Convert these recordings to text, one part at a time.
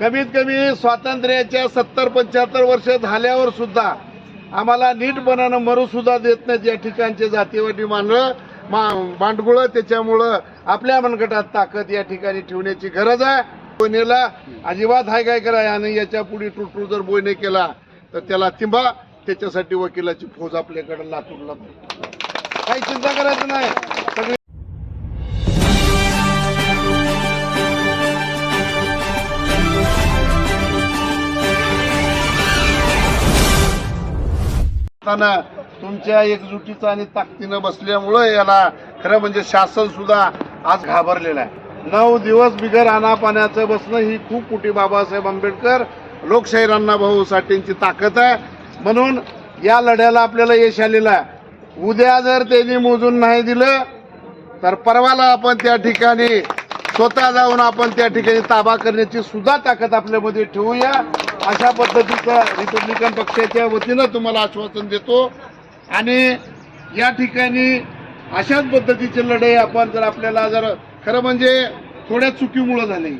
कमीत कमी स्वातंत्र्याच्या सत्तर पंच्याहत्तर वर्ष झाल्यावर सुद्धा आम्हाला नीटपणानं मरूसुद्धा देत नाहीत या ठिकाणचे जातीवाटी मांडळं मा बांडगुळं त्याच्यामुळं आपल्या मनगटात ताकद या ठिकाणी ठेवण्याची गरज आहे. बोयनेला अजिबात हाय काय करा आणि याच्यापुढे टुटू जर बोयने केला तर त्याला तिंबा त्याच्यासाठी वकिलाची फौज आपल्याकडे लातूरला. काही चिंता करायचं नाही. असताना तुमच्या एकजुटीचं आणि ताकदीनं बसल्यामुळं याला खरं म्हणजे शासन सुद्धा आज घाबरलेलं आहे. नऊ दिवस बिगर आणा पाण्याचं बसणं ही खूप मोठी बाबासाहेब आंबेडकर लोकशाही भाऊ साठेंची ताकद आहे. म्हणून या लढ्याला आपल्याला यश आलेलं आहे. उद्या जर त्यांनी मोजून नाही दिलं तर परवाला आपण त्या ठिकाणी स्वतः जाऊन आपण त्या ठिकाणी ताबा करण्याची सुद्धा ताकद आपल्यामध्ये ठेवूया. अशा पद्धतीचं रिपब्लिकन पक्षाच्या वतीनं तुम्हाला आश्वासन देतो. आणि या ठिकाणी अशाच पद्धतीची लढाई आपण जर आपल्याला जर खरं म्हणजे थोड्या चुकीमुळं झाली.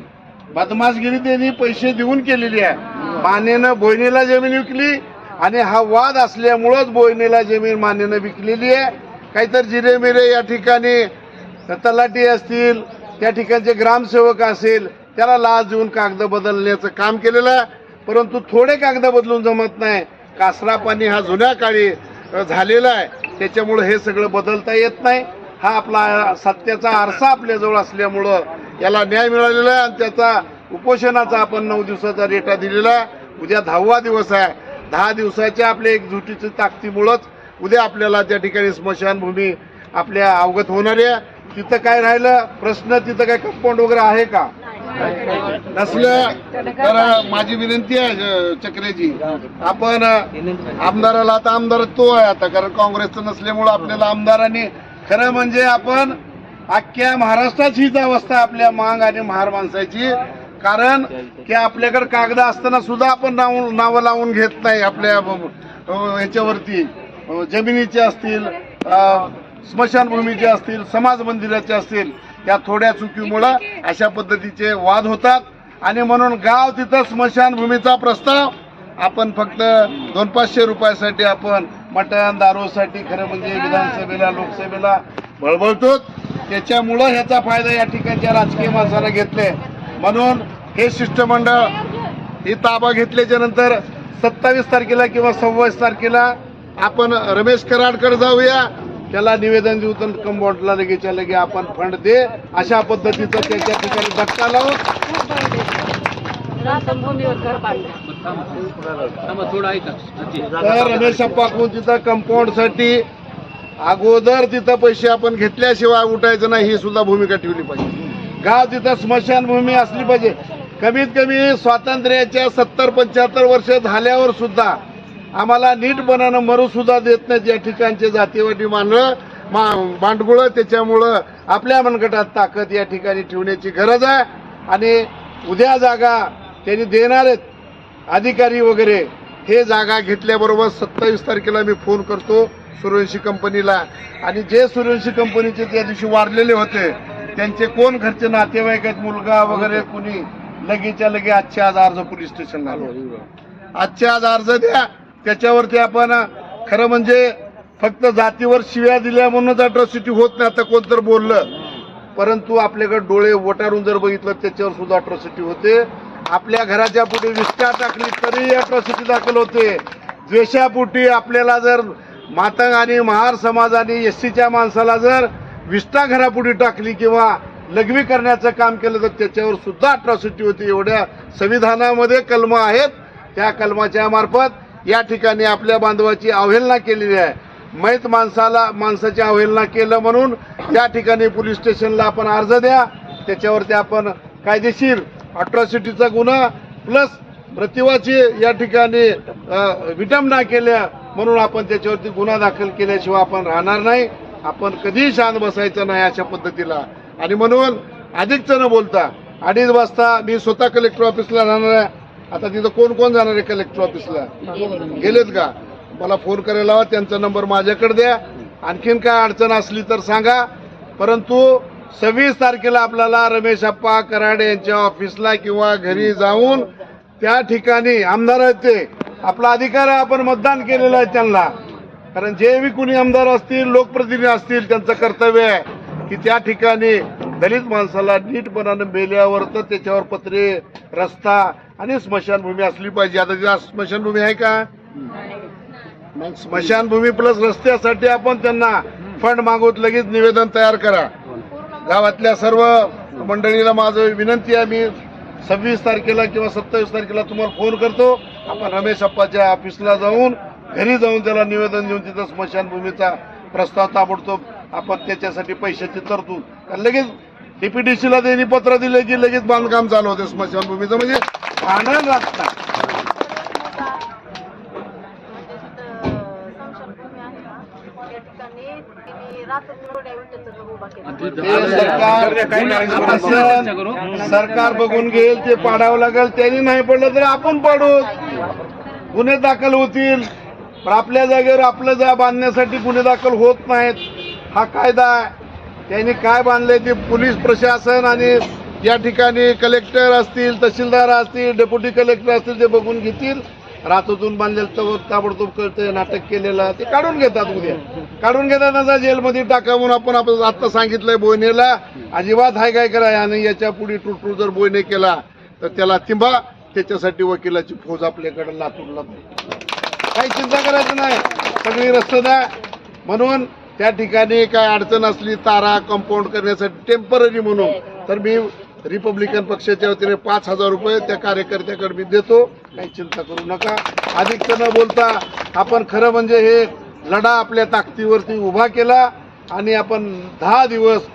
बदमाशगिरी त्यांनी पैसे देऊन केलेली आहे. मानेनं बोयनेला जमीन विकली आणि हा वाद असल्यामुळंच बोयनेला जमीन मानेनं विकलेली आहे. काहीतरी जिरेमिरे या ठिकाणी तलाटी असतील त्या ठिकाणचे ग्रामसेवक असेल त्याला लाच देऊन कागद बदलण्याचं काम केलेलं आहे. परंतु थोडे कागद बदलून जमत नाही. कासरा पाणी हा जुन्या काळी झालेला आहे. त्याच्यामुळं हे सगळं बदलता येत नाही. हा आपला सत्याचा आरसा आपल्याजवळ असल्यामुळं याला न्याय मिळालेला आहे आणि त्याचा उपोषणाचा आपण नऊ दिवसाचा रेटा दिलेला आहे. उद्या दहावा दिवस आहे. दहा दिवसाच्या आपल्या एकजुटीची ताकदीमुळंच उद्या आपल्याला त्या ठिकाणी स्मशानभूमी आपल्या अवगत होणार आहे. तिथं काय राहिलं? प्रश्न तिथं काय कंपाऊंड वगैरे आहे का? नसलं तर माझी विनंती आहे चक्रेजी. आपण आमदाराला आता आमदार तो आहे आता कारण काँग्रेसचं नसल्यामुळं आपल्याला आमदारांनी खरं म्हणजे आपण अख्ख्या महाराष्ट्रात हीच अवस्था आपल्या मांग आणि महार माणसाची. कारण की आपल्याकडे कागद असताना सुद्धा आपण नाव नावं लावून घेत नाही आपल्या ह्याच्यावरती जमिनीचे असतील स्मशानभूमीचे असतील समाज मंदिराचे असतील. त्या थोड्या चुकीमुळं अशा पद्धतीचे वाद होतात. आणि म्हणून गाव तिथं स्मशानभूमीचा प्रस्ताव आपण फक्त दोन पाचशे रुपयासाठी आपण मटण दारूसाठी खरं म्हणजे विधानसभेला लोकसभेला बळबळतो त्याच्यामुळं ह्याचा फायदा या ठिकाणच्या राजकीय माणसाला घेतले. म्हणून हे शिष्टमंडळ ही ताबा घेतल्याच्या नंतर सत्तावीस तारखेला किंवा सव्वीस तारखेला आपण रमेश कराडकडे जाऊया. त्याला निवेदन देऊ तर कंपाऊंडला लगेच्या लगे आपण फंड दे. अशा पद्धतीचं त्याच्या ठिकाणी धक्का लावून तर रमेश अप्पाकडून तिथं कंपाऊंडसाठी अगोदर तिथं पैसे आपण घेतल्याशिवाय उठायचं नाही ही सुद्धा भूमिका ठेवली पाहिजे. गाव तिथं स्मशानभूमी असली पाहिजे. कमीत कमी स्वातंत्र्याच्या सत्तर पंच्याहत्तर वर्ष झाल्यावर सुद्धा आम्हाला नीटपणानं मरू मरूसुद्धा देत नाहीत या ठिकाणचे जातीवाटी मानळं मा बांडगुळं त्याच्यामुळं आपल्या मनगटात ताकद या ठिकाणी ठेवण्याची गरज आहे. आणि उद्या जागा त्यांनी देणार आहेत. अधिकारी वगैरे हे जागा घेतल्याबरोबर सत्तावीस तारखेला मी फोन करतो सूर्यवंशी कंपनीला. आणि जे सूर्यवंशी कंपनीचे त्या दिवशी वाढलेले होते त्यांचे कोण घरचे नातेवाईक आहेत मुलगा वगैरे कुणी लगेच्या लगे आजच्या आज अर्ज पोलीस स्टेशनला आजच्या आज अर्ज द्या. त्याच्यावरती आपण खरं म्हणजे फक्त जातीवर शिव्या दिल्या म्हणूनच अट्रॉसिटी होत नाही. आता कोण तर बोललं. परंतु आपल्याकडे डोळे वटारून जर बघितलं त्याच्यावर सुद्धा अट्रॉसिटी होते. आपल्या घराच्या पुढे विष्ठा टाकली तरी अट्रॉसिटी दाखल होते. द्वेषापोटी आपल्याला जर मातंग आणि महार समाजाने एस सीच्या माणसाला जर विष्ठा घरापुढे टाकली किंवा लघवी करण्याचं काम केलं तर त्याच्यावर सुद्धा अट्रॉसिटी होती. एवढ्या संविधानामध्ये कलम आहेत. त्या कलमाच्या मार्फत या ठिकाणी आपल्या बांधवाची अवहेलना केलेली आहे. मैत माणसाला माणसाची अवहेलना केलं म्हणून त्या ठिकाणी पोलीस स्टेशनला आपण अर्ज द्या. त्याच्यावरती आपण कायदेशीर अट्रॉसिटीचा गुन्हा प्लस प्रतिवाची या ठिकाणी विटंबना केल्या म्हणून आपण त्याच्यावरती गुन्हा दाखल केल्याशिवाय आपण राहणार नाही. आपण कधीही शांत बसायचं नाही अशा पद्धतीला. आणि म्हणून अधिकच न बोलता अडीच वाजता मी स्वतः कलेक्टर ऑफिसला राहणार आहे. आता तिथं कोण कोण जाणार आहे कलेक्टर ऑफिसला गेलेत का? मला फोन करायला लावा त्यांचा नंबर माझ्याकडे द्या. आणखीन काय अडचण असली तर सांगा. परंतु सव्वीस तारखेला आपल्याला रमेश अप्पा कराडे यांच्या ऑफिसला किंवा घरी जाऊन त्या ठिकाणी आमदार आहेत ते. आपला अधिकार आहे आपण मतदान केलेलं आहे त्यांना. कारण जे बी कुणी आमदार असतील लोकप्रतिनिधी असतील त्यांचं कर्तव्य आहे की त्या ठिकाणी दलित माणसाला नीटपणानं मेल्यावर तर त्याच्यावर पत्रे रस्ता आणि स्मशानभूमी असली पाहिजे. आता तिला स्मशानभूमी आहे का? स्मशानभूमी प्लस रस्त्यासाठी आपण त्यांना फंड मागवत लगेच निवेदन तयार करा. गावातल्या सर्व मंडळीला माझं विनंती आहे मी सव्वीस तारखेला किंवा सत्तावीस तारखेला तुम्हाला फोन करतो. आपण रमेश अप्पाच्या ऑफिसला जाऊन घरी जाऊन त्याला निवेदन देऊन तिथं स्मशानभूमीचा प्रस्ताव ताबडतोब आपण त्याच्यासाठी पैशाची तरतूद. लगेच डीपीडीसीला त्यांनी पत्र दिले की लगेच बांधकाम चालू होते स्मशानभूमीचं. म्हणजे भांडण लागतं ते सरकार बघून घेईल ते पाडावं लागेल. त्यांनी नाही पडलं तर आपण पाडू. गुन्हे दाखल होतील. पण आपल्या जागेवर आपलं जा बांधण्यासाठी गुन्हे दाखल होत नाहीत. हा कायदा आहे. त्यांनी काय बांधले ते पोलीस प्रशासन आणि या ठिकाणी कलेक्टर असतील तहसीलदार असतील डेप्युटी कलेक्टर असतील ते बघून घेतील. रातोतून बांधलेलं ताबडतोब कळतं नाटक केलेलं ते काढून घेतात उद्या. काढून घेतात ना जेलमध्ये टाका म्हणून आपण आपण आत्ता सांगितलंय बोयनेला अजिबात हाय काय करा आणि याच्यापुढे टुटू जर बोयने केला तर त्याला थिंबा त्याच्यासाठी वकिलाची फौज आपल्याकडे लातूरला. काही चिंता करायचं नाही. सगळी रस्तदा म्हणून त्या ठिकाणी काय अडचण असली तारा कंपाऊंड करण्यासाठी टेंपररी म्हणून तर मी रिपब्लिकन पक्षाच्या वतीने पाच हजार रुपये त्या कार्यकर्त्याकडे मी देतो. काही चिंता करू नका. अधिक न बोलता आपण खरं म्हणजे हे लढा आपल्या ताकदीवरती उभा केला आणि आपण दहा दिवस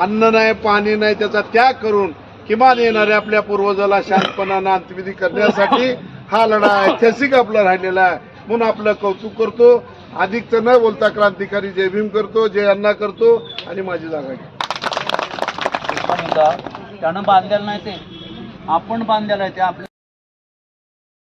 अन्न नाही पाणी नाही त्याचा त्याग करून किमान येणाऱ्या आपल्या पूर्वजाला शांतपणानं अंत्यविधी करण्यासाठी हा लढा ऐतिहासिक आपला राहिलेला आहे. म्हणून आपलं कौतुक करतो. अधिकचं न बोलता क्रांतिकारी जय भीम करतो जय अण्णा करतो आणि माझी जागा घेतो त्यानं बांधलेलं नाही ते. आपण बांधलेलं आहे ते आपल्या